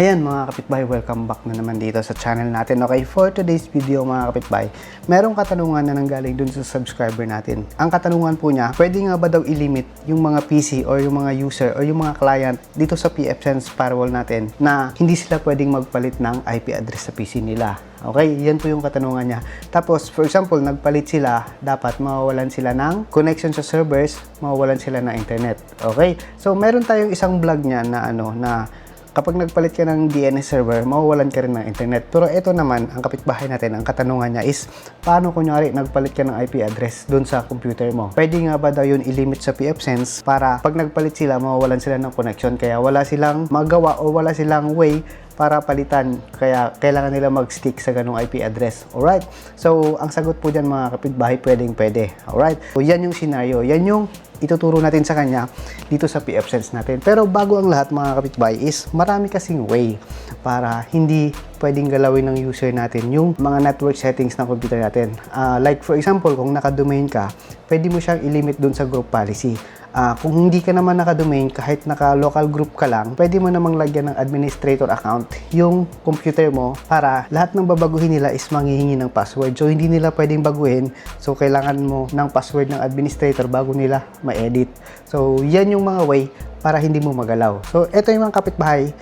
Ayan mga kapitbahay, welcome back na naman dito sa channel natin. Okay, for today's video mga kapitbahay, merong katanungan na nanggaling dun sa subscriber natin. Ang katanungan po niya, pwede nga ba daw i-limit yung mga PC or yung mga user or yung mga client dito sa PFSense firewall natin na hindi sila pwedeng magpalit ng IP address sa PC nila. Okay, yan po yung katanungan niya. Tapos, for example, nagpalit sila, dapat mawawalan sila ng connection sa servers, mawawalan sila ng internet. Okay? So, meron tayong isang vlog niya na ano, na kapag nagpalit ka ng DNS server, mawawalan ka rin ng internet. Pero ito naman, ang kapitbahay natin, ang katanungan niya is, paano kunyari nagpalit ka ng IP address doon sa computer mo? Pwede nga ba daw yun i-limit sa PFSense para pag nagpalit sila, mawawalan sila ng connection, kaya wala silang magawa o wala silang way para palitan. Kaya kailangan nila mag-stick sa ganung IP address. Alright? So, ang sagot po dyan mga kapitbahay, pwedeng pwede. Alright? So, yan yung scenario. Yan yung ituturo natin sa kanya dito sa PFSense natin. Pero bago ang lahat mga kapitbahay is marami kasing way para hindi pwedeng galawin ng user natin yung mga network settings ng computer natin. Ah, like for example, kung naka-domain ka, pwede mo siyang i-limit dun sa group policy. Ah, kung hindi ka naman naka-domain, kahit naka-local group ka lang, pwede mo namang lagyan ng administrator account yung computer mo para lahat ng babaguhin nila is manghihingi ng password. So, hindi nila pwedeng baguhin. So, kailangan mo ng password ng administrator bago nila ma-edit. So, yan yung mga way para hindi mo magalaw. So, ito yung mga kapitbahay.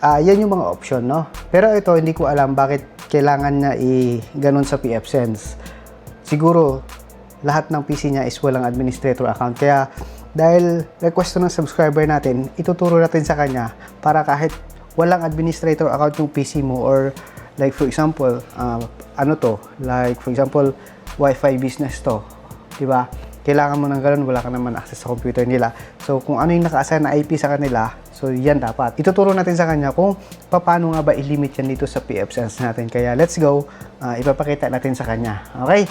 Ah, yan yung mga option, no? Pero ito, hindi ko alam bakit kailangan na i-ganon sa PFSense. Siguro, lahat ng PC niya is walang administrator account. Kaya, dahil request ng subscriber natin, ituturo natin sa kanya para kahit walang administrator account yung PC mo or like for example, uh, ano to, like for example, Wi-Fi business to, di ba? Kailangan mo ng ganun, wala ka naman access sa computer nila. So, kung ano yung naka-assign na IP sa kanila, so yan dapat. Ituturo natin sa kanya kung paano nga ba i-limit yan dito sa PFSense natin. Kaya let's go, uh, ipapakita natin sa kanya. Okay?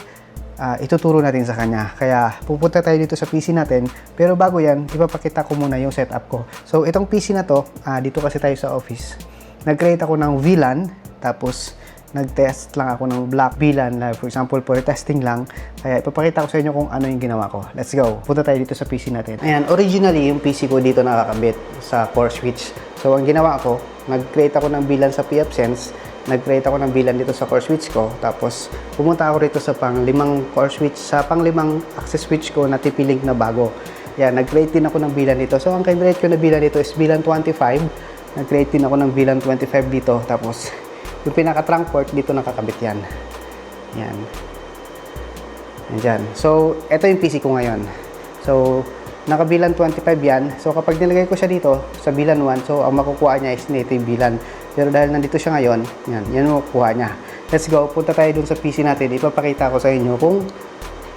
Uh, ituturo natin sa kanya. Kaya pupunta tayo dito sa PC natin. Pero bago yan, ipapakita ko muna yung setup ko. So itong PC na to, uh, dito kasi tayo sa office. Nag-create ako ng VLAN, tapos nag-test lang ako ng black VLAN, like for example, for testing lang. Kaya ipapakita ko sa inyo kung ano yung ginawa ko. Let's go. Punta tayo dito sa PC natin. Ayan, originally, yung PC ko dito nakakabit sa core switch. So, ang ginawa ko, nag-create ako ng VLAN sa PFSense nag-create ako ng VLAN dito sa core switch ko. Tapos, pumunta ako rito sa pang limang core switch, sa pang limang access switch ko na TP-Link na bago. Yan, nag-create din ako ng VLAN dito. So, ang create ko na VLAN dito is VLAN 25. Nag-create din ako ng VLAN 25 dito. Tapos, yung pinaka-trunk port, dito nakakabit yan. Yan. Yan So, ito yung PC ko ngayon. So, naka-VLAN 25 yan. So, kapag nilagay ko siya dito sa VLAN 1, so, ang makukuha niya is native VLAN. Pero dahil nandito siya ngayon, yan, yan ang makukuha niya. Let's go, punta tayo dun sa PC natin. Ipapakita ko sa inyo kung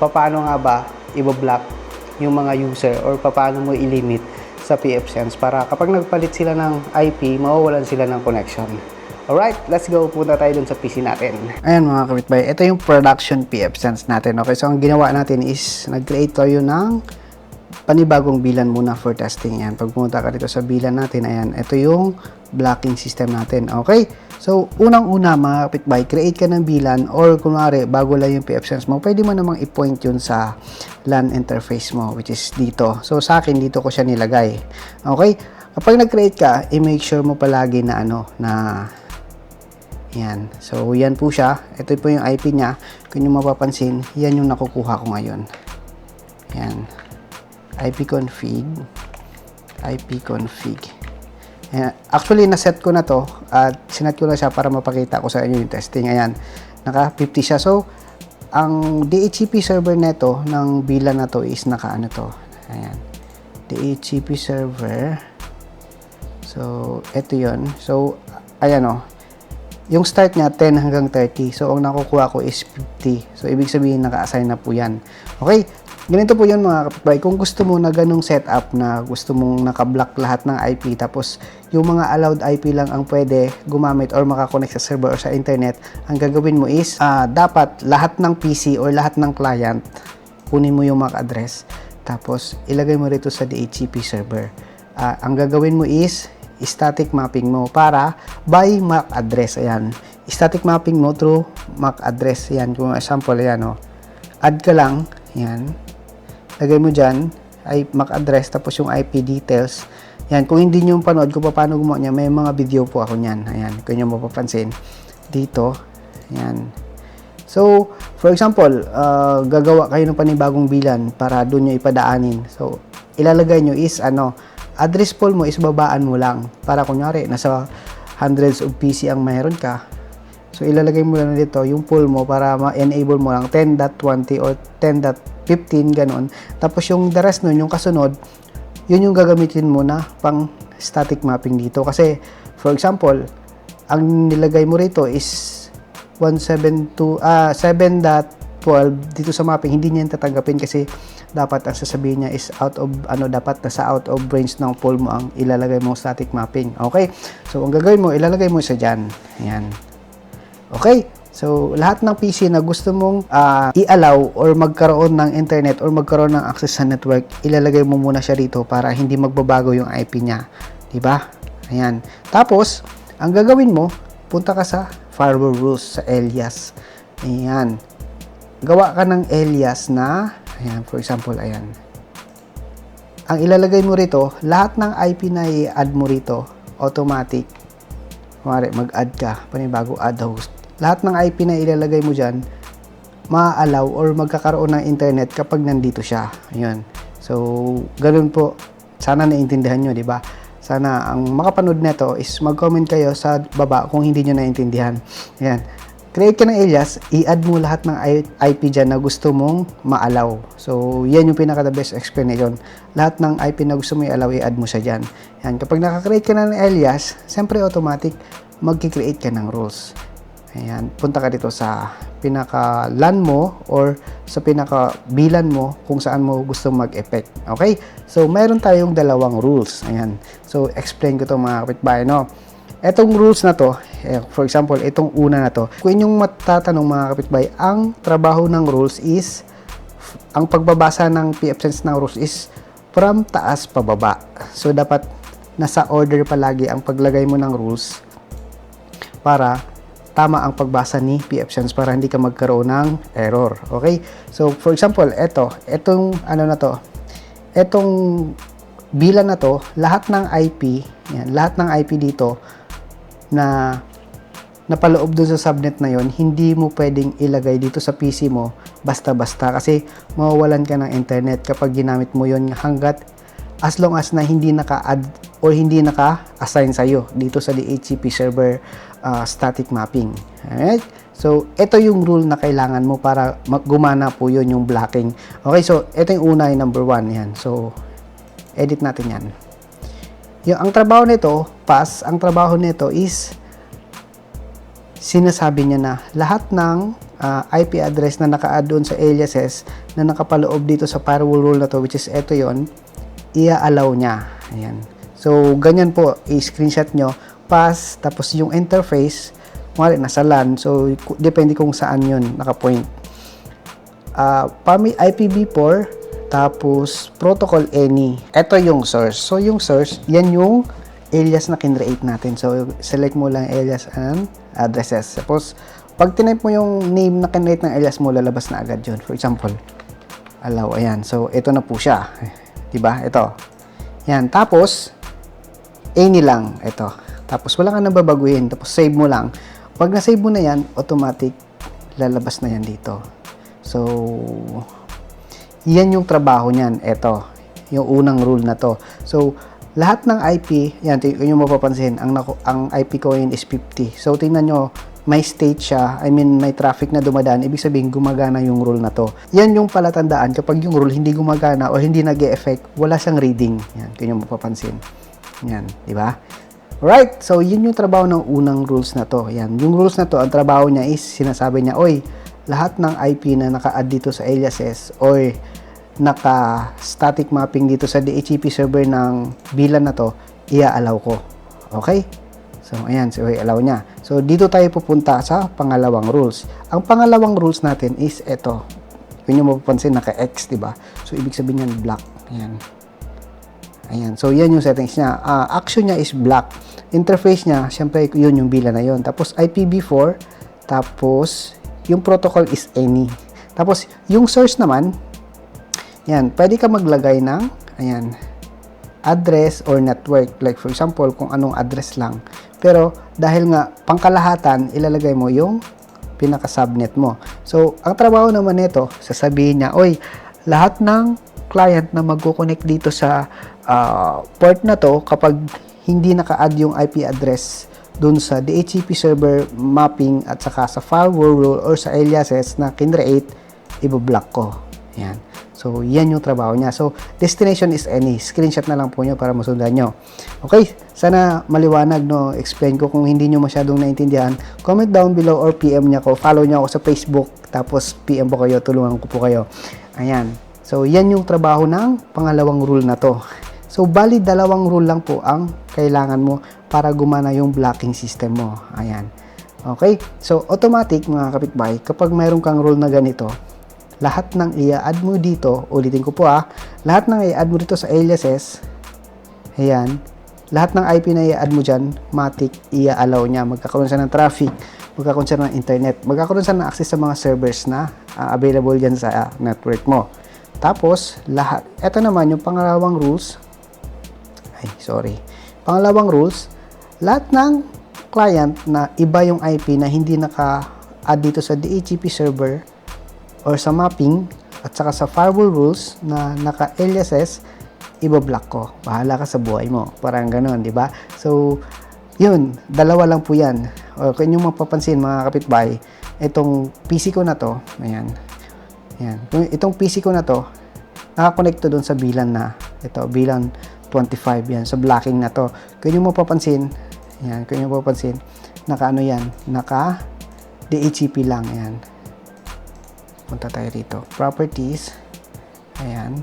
paano nga ba i-block yung mga user or paano mo i-limit sa PFSense para kapag nagpalit sila ng IP, mawawalan sila ng connection. Alright, let's go. Punta tayo dun sa PC natin. Ayan mga kapitbahay, ito yung production PFSense natin. Okay, so ang ginawa natin is nag-create tayo ng panibagong bilan muna for testing yan. Pag pumunta ka dito sa bilan natin, ayan, ito yung blocking system natin. Okay? So, unang-una mga kapitbahay, create ka ng bilan or kunwari, bago lang yung PFSense mo, pwede mo namang i-point yun sa LAN interface mo, which is dito. So, sa akin, dito ko siya nilagay. Okay? Kapag nag-create ka, i-make sure mo palagi na ano, na yan. So, yan po siya. Ito po yung IP niya. Kung nyo mapapansin, yan yung nakukuha ko ngayon. Yan. IP config. IP config. Yan. Actually, naset ko na to at sinet ko na siya para mapakita ko sa inyo yung testing. Ayan. Naka 50 siya. So, ang DHCP server neto ng bilan na to is naka ano to. Ayan. DHCP server. So, ito yon So, ayan o. Oh yung start niya 10 hanggang 30. So, ang nakukuha ko is 50. So, ibig sabihin naka-assign na po yan. Okay? Ganito po yun mga kapitbahay. Kung gusto mo na ganong setup na gusto mong naka-block lahat ng IP tapos yung mga allowed IP lang ang pwede gumamit or makakonect sa server or sa internet, ang gagawin mo is uh, dapat lahat ng PC or lahat ng client kunin mo yung MAC address tapos ilagay mo rito sa DHCP server. Uh, ang gagawin mo is static mapping mo para by MAC address. Ayan. Static mapping mo through MAC address. Ayan. Kung example, ayan o. Oh. Add ka lang. Ayan. Lagay mo dyan ay MAC address tapos yung IP details. Yan, kung hindi nyo panood kung paano gumawa niya, may mga video po ako niyan. Ayan, kung nyo mapapansin. Dito. Ayan. So, for example, uh, gagawa kayo ng panibagong bilan para doon nyo ipadaanin. So, ilalagay nyo is ano, address pool mo is babaan mo lang. Para kunyari, nasa hundreds of PC ang mayroon ka. So, ilalagay mo lang dito yung pool mo para ma-enable mo lang 10.20 or 10.15, ganon. Tapos yung the rest nun, yung kasunod, yun yung gagamitin mo na pang static mapping dito. Kasi, for example, ang nilagay mo rito is 172 ah 7.12 dito sa mapping hindi niya tatanggapin kasi dapat ang sasabihin niya is out of ano dapat nasa out of range ng pool mo ang ilalagay mo static mapping okay so ang gagawin mo ilalagay mo sa dyan ayan okay So, lahat ng PC na gusto mong ah, i-allow or magkaroon ng internet or magkaroon ng access sa network, ilalagay mo muna siya rito para hindi magbabago yung IP niya. ba? Ayan. Tapos, ang gagawin mo, punta ka sa firewall rules sa alias. Ayan. Gawa ka ng alias na, ayan, for example, ayan. Ang ilalagay mo rito, lahat ng IP na i-add mo rito, automatic. Kumari, mag-add ka, panibago add host. Lahat ng IP na ilalagay mo dyan, ma-allow or magkakaroon ng internet kapag nandito siya. Ayun. So, ganun po. Sana naintindihan nyo, di ba? Sana ang makapanood nito is mag-comment kayo sa baba kung hindi nyo naintindihan. Ayan. Create ka ng alias, i-add mo lahat ng IP dyan na gusto mong ma-allow. So, yan yung pinaka the best explanation. Lahat ng IP na gusto mo i-allow, i-add mo siya dyan. Yan. Kapag nakakreate ka na ng alias, siyempre automatic, magki-create ka ng rules. Ayan, punta ka dito sa pinaka LAN mo or sa pinaka bilan mo kung saan mo gusto mag-effect. Okay? So, mayroon tayong dalawang rules. Ayan. So, explain ko to mga kapitbahay, no? Etong rules na to, eh, for example, itong una na to, kung inyong matatanong mga kapitbahay, ang trabaho ng rules is, ang pagbabasa ng PFSense ng rules is from taas pababa. So, dapat nasa order palagi ang paglagay mo ng rules para tama ang pagbasa ni PFSense para hindi ka magkaroon ng error. Okay? So, for example, ito, itong ano na to, itong bilan na to, lahat ng IP, yan, lahat ng IP dito na napaloob doon sa subnet na yon, hindi mo pwedeng ilagay dito sa PC mo basta-basta kasi mawawalan ka ng internet kapag ginamit mo yon hanggat as long as na hindi naka-add or hindi naka-assign sa'yo dito sa DHCP server uh, static mapping. Alright? So, ito yung rule na kailangan mo para gumana po yun yung blocking. Okay, so ito yung una, yung number one. Yan. So, edit natin yan. Yung, ang trabaho nito, pass, ang trabaho nito is sinasabi niya na lahat ng uh, IP address na naka-add doon sa aliases na nakapaloob dito sa firewall rule na to, which is ito yon ia-allow niya. Ayan. So, ganyan po, i-screenshot nyo, pass, tapos yung interface, kumari nasa LAN, so depende kung saan yun nakapoint. Uh, PAMI IPv4, tapos protocol any. Ito yung source. So, yung source, yan yung alias na kinreate natin. So, select mo lang alias and addresses. Tapos, pag tinype mo yung name na kinreate ng alias mo, lalabas na agad yun. For example, allow, ayan. So, ito na po siya. Diba? Ito. Yan. Tapos, any lang. Ito. Tapos, wala ka nang babaguhin. Tapos, save mo lang. Pag na-save mo na yan, automatic, lalabas na yan dito. So, yan yung trabaho niyan. Ito. Yung unang rule na to. So, lahat ng IP, yan, yung mapapansin, ang, ang IP ko yun is 50. So, tingnan nyo, may state siya, I mean may traffic na dumadaan, ibig sabihin gumagana yung rule na to. Yan yung palatandaan kapag yung rule hindi gumagana o hindi nag effect wala siyang reading. Yan, kung yung mapapansin. Yan, di ba? Right, so yun yung trabaho ng unang rules na to. Yan, yung rules na to, ang trabaho niya is sinasabi niya, oy, lahat ng IP na naka-add dito sa aliases or naka-static mapping dito sa DHCP server ng bilan na to, ia-allow ko. Okay? So, ayan, so i-allow niya. So, dito tayo pupunta sa pangalawang rules. Ang pangalawang rules natin is ito. Kung nyo mapapansin, naka-X, di ba? So, ibig sabihin yan, black. Ayan. Ayan. So, yan yung settings niya. Uh, action niya is black. Interface niya, syempre, yun yung bila na yun. Tapos, IPv4. Tapos, yung protocol is any. Tapos, yung source naman, yan, pwede ka maglagay ng, ayan, address or network. Like for example, kung anong address lang. Pero dahil nga pangkalahatan, ilalagay mo yung pinaka-subnet mo. So, ang trabaho naman nito, sasabihin niya, oy, lahat ng client na magko-connect dito sa ah, port na to kapag hindi naka-add yung IP address dun sa DHCP server mapping at saka sa firewall rule or sa aliases na kinreate, ibablock ko. Yan. So, yan yung trabaho niya. So, destination is any. Screenshot na lang po nyo para masundan nyo. Okay, sana maliwanag, no? Explain ko kung hindi nyo masyadong naintindihan. Comment down below or PM niya ko. Follow niya ako sa Facebook. Tapos, PM po kayo. Tulungan ko po kayo. Ayan. So, yan yung trabaho ng pangalawang rule na to. So, bali dalawang rule lang po ang kailangan mo para gumana yung blocking system mo. Ayan. Okay? So, automatic mga kapitbahay, kapag mayroon kang rule na ganito, lahat ng i-add mo dito, ulitin ko po ah, lahat ng i-add mo dito sa aliases, ayan, lahat ng IP na i-add mo dyan, matic, i-allow niya. Magkakaroon siya ng traffic, magkakaroon siya ng internet, magkakaroon siya ng access sa mga servers na ah, available dyan sa ah, network mo. Tapos, lahat, eto naman yung pangalawang rules, ay, sorry. Pangalawang rules, lahat ng client na iba yung IP na hindi naka-add dito sa DHCP server or sa mapping at saka sa firewall rules na naka-aliases, ibablock ko. Bahala ka sa buhay mo. Parang ganun, di ba? So, yun, dalawa lang po yan. O, kung yung mapapansin mga kapitbahay, itong PC ko na to, ayan, ayan, itong PC ko na to, nakakonect to doon sa bilan na, ito, bilan 25 yan, sa blocking na to. Kung yung mapapansin, ayan, kung yung mapapansin, naka ano yan, naka DHCP lang, ayan. Punta tayo rito. Properties. Ayan.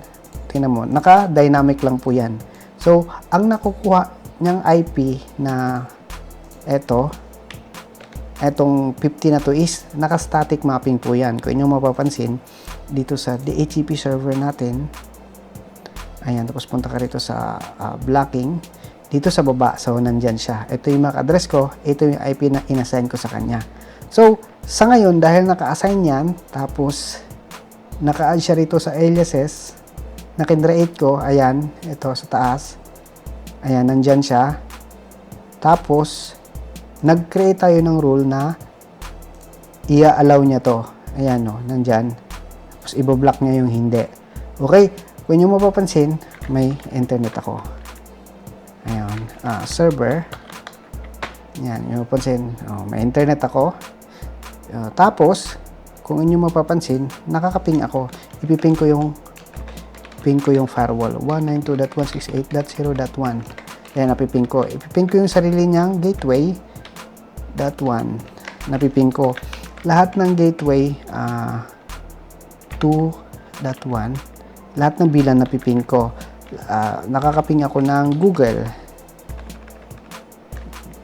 Tingnan mo. Naka-dynamic lang po yan. So, ang nakukuha niyang IP na eto, etong 50 na to is naka-static mapping po yan. Kung inyo mapapansin, dito sa DHCP server natin, ayan, tapos punta ka rito sa ah, blocking, dito sa baba, so nandyan siya. Ito yung MAC address ko, ito yung IP na inassign ko sa kanya. So, sa ngayon, dahil naka-assign yan, tapos naka-add siya rito sa aliases, na kinreate ko, ayan, ito sa taas, ayan, nandyan siya. Tapos, nag-create tayo ng rule na i-allow niya to. Ayan, no, nandyan. Tapos, ibablock niya yung hindi. Okay, kung nyo mapapansin, may internet ako. Ayan, ah, server. Yan, yung mapapansin, oh, may internet ako. Ah, tapos, kung inyo mapapansin, nakakaping ako. Ipiping ko yung ping ko yung firewall 192.168.0.1 yan napiping ko ipiping ko yung sarili niyang gateway dot 1 napiping ko lahat ng gateway ah 2.1 lahat ng bilang napiping ko Ah, nakakaping ako ng Google.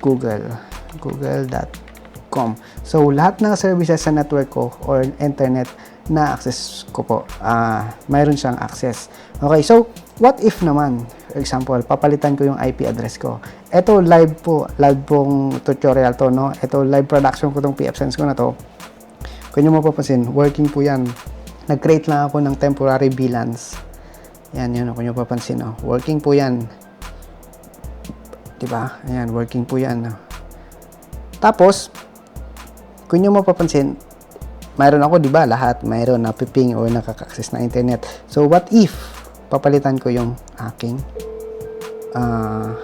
Google. Google.com so lahat ng services sa network ko or internet na access ko po ah mayroon siyang access. Okay so what if naman for example papalitan ko yung IP address ko? Ito live po live pong tutorial to no? Ito live production ko tong PF Sense ko na to. Kung nyo mapapansin working po yan nag-create lang ako ng temporary VLANs yan yun kung nyo papansin no? working po yan diba ayan working po yan no? tapos kung nyo mapapansin mayroon ako, di ba, lahat, mayroon na piping or nakaka-access na internet. So, what if papalitan ko yung aking ah,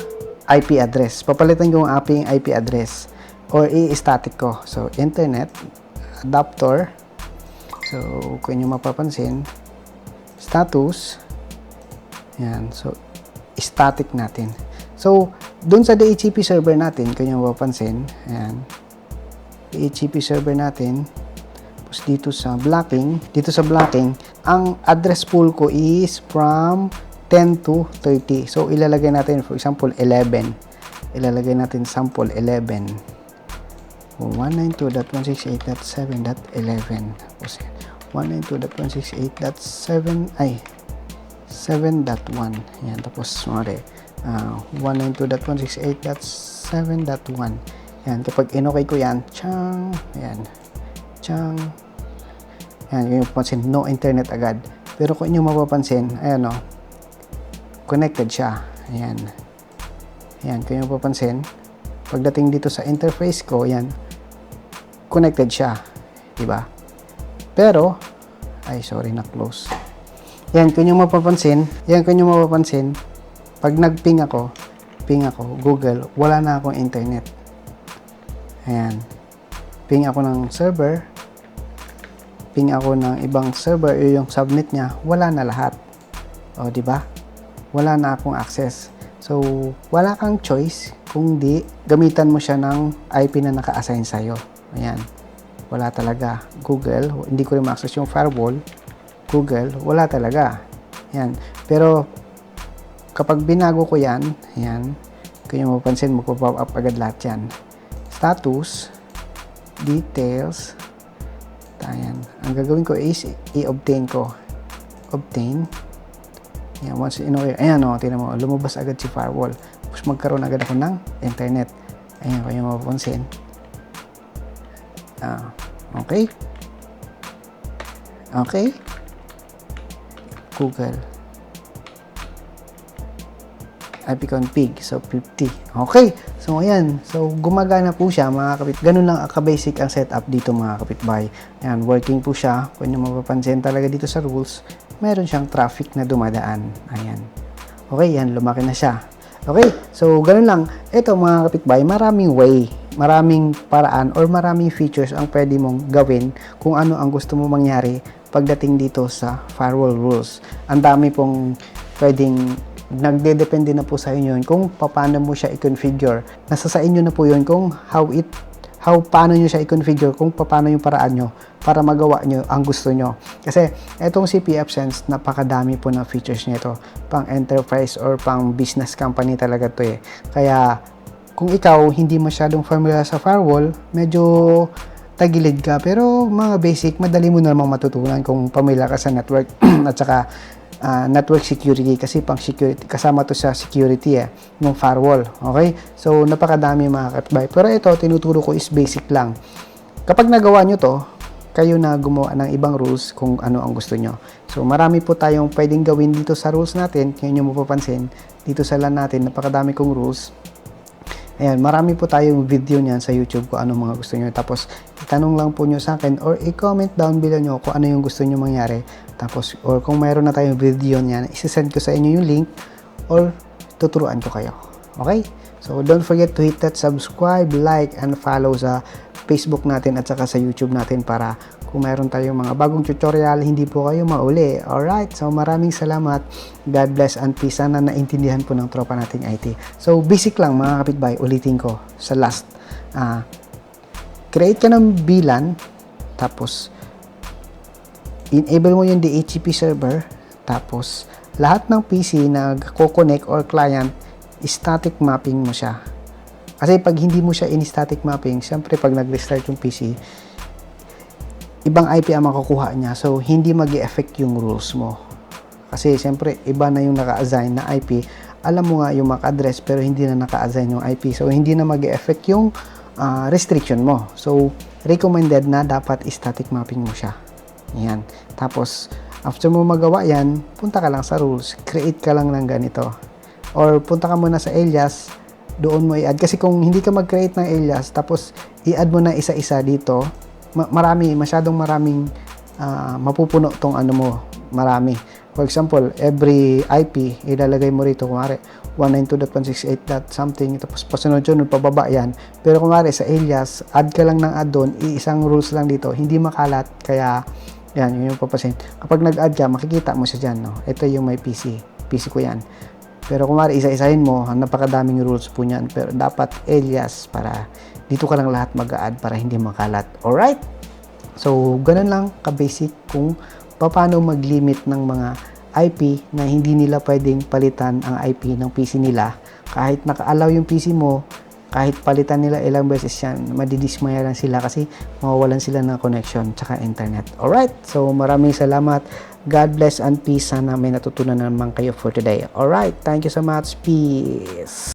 IP address? Papalitan ko yung aking IP address or i-static ko. So, internet, adapter. So, kung nyo mapapansin, status, yan. So, static natin. So, dun sa DHCP server natin, kung nyo mapapansin, ayan, DHCP server natin, tapos dito sa blocking, dito sa blocking, ang address pool ko is from 10 to 30. So, ilalagay natin, for example, 11. Ilalagay natin sample 11. 192.168.7.11. Tapos, 192.168.7, ay, 7.1. Yan, tapos, sorry, uh, 192.168.7.1. Yan, kapag inokay ko yan, chang, yan, chang, yan, yung mapapansin, no internet agad. Pero kung inyo mapapansin, ayan o, connected siya. Ayan. Ayan, kung yung papansin, pagdating dito sa interface ko, ayan, connected siya. Diba? Pero, ay sorry, na-close. Yan, kung yung mapapansin, yan, kung yung mapapansin, pag nag-ping ako, ping ako, Google, wala na akong internet. Ayan. Ping ako ng server, ping ako ng ibang server, yung subnet niya, wala na lahat. O, di ba? Wala na akong access. So, wala kang choice kung di gamitan mo siya ng IP na naka-assign sa'yo. Ayan. Wala talaga. Google, hindi ko rin ma-access yung firewall. Google, wala talaga. Ayan. Pero, kapag binago ko yan, ayan, kung yung mapansin, magpo-pop up agad lahat yan. Status, details, ayan. Ang gagawin ko is, i-obtain ko. Obtain. Ayan, once in ayan o, tinan mo, lumabas agad si firewall. Tapos magkaroon agad ako ng internet. Ayan, kung yung mapapansin. Ah, okay. Okay. Google. ipconfig. So, 50. Okay. So, ayan. So, gumagana po siya, mga kapit. Ganun lang ka-basic ang setup dito, mga kapitbahay. Ayan, working po siya. Kung nyo mapapansin talaga dito sa rules, meron siyang traffic na dumadaan. Ayan. Okay, yan. Lumaki na siya. Okay. So, ganun lang. Ito, mga kapitbahay, maraming way, maraming paraan, or maraming features ang pwede mong gawin kung ano ang gusto mo mangyari pagdating dito sa firewall rules. Ang dami pong pwedeng nagde-depende na po sa inyo kung paano mo siya i-configure. Nasa sa inyo na po yun kung how it how paano nyo siya i-configure kung paano yung paraan nyo para magawa nyo ang gusto nyo. Kasi itong CPF Sense, napakadami po ng features nito. Pang enterprise or pang business company talaga to eh. Kaya kung ikaw hindi masyadong familiar sa firewall, medyo tagilid ka. Pero mga basic, madali mo na namang matutunan kung familiar ka sa network at saka uh, network security. Kasi pang security kasama to sa security eh yung firewall. Okay? So napakadami mga katbay. Pero ito tinuturo ko is basic lang. Kapag nagawa nyo to kayo na gumawa ng ibang rules kung ano ang gusto nyo. So marami po tayong pwedeng gawin dito sa rules natin. Kaya nyo mapapansin dito sa LAN natin napakadami kong rules Ayan, marami po tayong video niyan sa YouTube kung ano mga gusto nyo. Tapos, itanong lang po nyo sa akin or i-comment down below nyo kung ano yung gusto nyo mangyari. Tapos, or kung mayroon na tayong video niyan, isi-send ko sa inyo yung link or tuturuan ko kayo. Okay? So, don't forget to hit that subscribe, like, and follow sa Facebook natin at saka sa YouTube natin para kung mayroon tayong mga bagong tutorial, hindi po kayo mauli. Alright, so maraming salamat. God bless and peace. Sana naintindihan po ng tropa nating IT. So, basic lang mga kapitbahay, ulitin ko sa last. Uh, create ka ng VLAN, tapos enable mo yung DHCP server, tapos lahat ng PC na nagko-connect or client, static mapping mo siya. Kasi pag hindi mo siya in-static mapping, syempre pag nag-restart yung PC, ibang IP ang makukuha niya. So, hindi mag affect yung rules mo. Kasi, siyempre, iba na yung naka-assign na IP. Alam mo nga yung MAC address, pero hindi na naka-assign yung IP. So, hindi na mag affect yung uh, restriction mo. So, recommended na dapat static mapping mo siya. Yan. Tapos, after mo magawa yan, punta ka lang sa rules. Create ka lang ng ganito. Or, punta ka muna sa alias, doon mo i-add. Kasi kung hindi ka mag-create ng alias, tapos i-add mo na isa-isa dito, marami, masyadong maraming uh, mapupuno tong ano mo, marami. For example, every IP, ilalagay mo rito, kumari, 192.168. something, tapos pasunod-sunod, pababa yan. Pero kumari sa alias, add ka lang ng add doon, isang rules lang dito, hindi makalat, kaya, yan, yun yung papasin. Kapag nag-add ka, makikita mo siya dyan, no? Ito yung may PC, PC ko yan. Pero kung mari isa-isahin mo, napakadaming rules po niyan. Pero dapat alias para dito ka lang lahat mag-add para hindi makalat. Alright? So, ganun lang ka-basic kung paano mag-limit ng mga IP na hindi nila pwedeng palitan ang IP ng PC nila. Kahit naka-allow yung PC mo, kahit palitan nila ilang beses yan, madidismaya lang sila kasi mawawalan sila ng connection tsaka internet. Alright, so maraming salamat. God bless and peace. Sana may natutunan naman kayo for today. Alright, thank you so much. Peace.